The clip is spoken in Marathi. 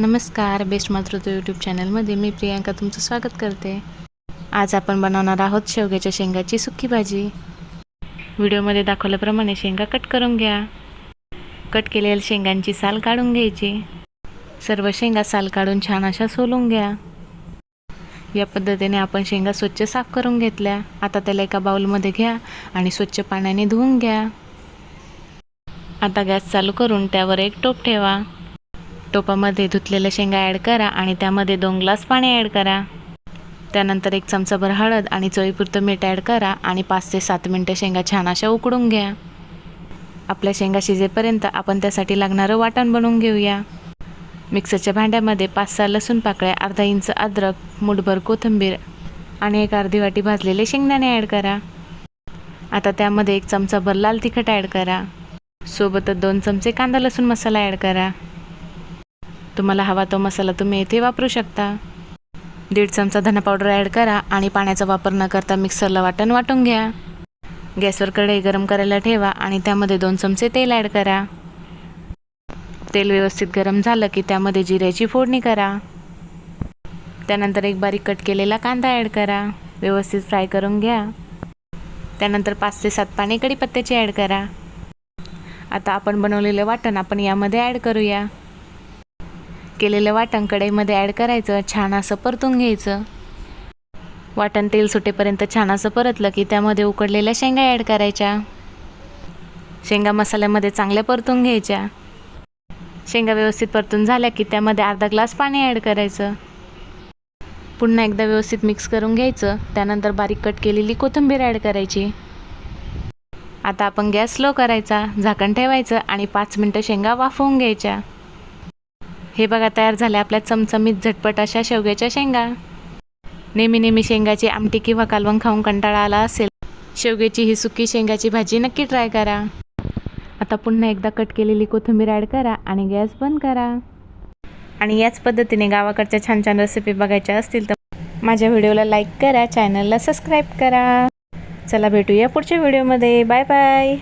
नमस्कार बेस्ट मातृत्व यूट्यूब चॅनलमध्ये मी प्रियांका तुमचं स्वागत करते. आज आपण बनवणार आहोत शेवग्याच्या शेंगाची सुकी भाजी. व्हिडिओमध्ये दाखवल्याप्रमाणे शेंगा कट करून घ्या. कट केलेल्या शेंगांची साल काढून घ्यायची. सर्व शेंगा साल काढून छान अशा सोलून घ्या. या पद्धतीने आपण शेंगा स्वच्छ साफ करून घेतल्या. आता त्याला एका बाउलमध्ये घ्या आणि स्वच्छ पाण्याने धुवून घ्या. आता गॅस चालू करून त्यावर एक टोप ठेवा. टोपामध्ये धुतलेल्या शेंगा ॲड करा आणि त्यामध्ये दोन ग्लास पाणी ॲड करा. त्यानंतर एक चमचाभर हळद आणि चवीपुरतं मीठ ॲड करा आणि पाच ते सात मिनटं शेंगा छान अशा उकडून घ्या. आपल्या शेंगा शिजेपर्यंत आपण त्यासाठी लागणारं वाटण बनवून घेऊया. मिक्सरच्या भांड्यामध्ये पाच सहा लसूण पाकळ्या अर्धा इंच अद्रक मुठभर कोथिंबीर आणि एक अर्धी वाटी भाजलेले शेंगदाणे ॲड करा. आता त्यामध्ये एक चमचाभर लाल तिखट ॲड करा. सोबतच दोन चमचे कांदा लसूण मसाला ॲड करा. तुम्हाला हवा तो मसाला तुम्ही इथे वापरू शकता. दीड चमचा धना पावडर ॲड करा आणि पाण्याचा वापर न करता मिक्सरला वाटण वाटून घ्या. गॅसवर कढई गरम करायला ठेवा आणि त्यामध्ये दोन चमचे तेल ॲड करा. तेल व्यवस्थित गरम झालं की त्यामध्ये जिऱ्याची फोडणी करा. त्यानंतर एक बारीक कट केलेला कांदा ॲड करा. व्यवस्थित फ्राय करून घ्या. त्यानंतर पाच ते सात पाणी कढीपत्त्याची ॲड करा. आता आपण बनवलेलं वाटण आपण यामध्ये ॲड करूया. केलेलं वाटण कढईमध्ये ॲड करायचं छान असं परतून घ्यायचं. वाटण तेल सुटेपर्यंत छान असं परतलं की त्यामध्ये उकडलेल्या शेंगा ॲड करायच्या. शेंगा मसाल्यामध्ये चांगल्या परतून घ्यायच्या. शेंगा व्यवस्थित परतून झाल्या की त्यामध्ये अर्धा ग्लास पाणी ॲड करायचं. पुन्हा एकदा व्यवस्थित मिक्स करून घ्यायचं. त्यानंतर बारीक कट केलेली कोथिंबीर ॲड करायची. आता आपण गॅस स्लो करायचा झाकण ठेवायचं आणि पाच मिनटं शेंगा वाफवून घ्यायच्या. हे बघा तयार झाल्या आपल्या चमचमीत झटपट अशा शेवग्याच्या शेंगा. नेहमी नेहमी शेंगाची आमटी किंवा कालवण खाऊन कंटाळा आला असेल. शेवग्याची ही सुकी शेंगाची भाजी नक्की ट्राय करा. आता पुन्हा एकदा कट केलेली कोथिंबीर ॲड करा आणि गॅस बंद करा. आणि याच पद्धतीने गावाकडच्या छान छान रेसिपी बघायच्या असतील तर माझ्या व्हिडिओला लाईक करा चॅनलला सबस्क्राईब करा. चला भेटूया पुढच्या व्हिडिओमध्ये बाय बाय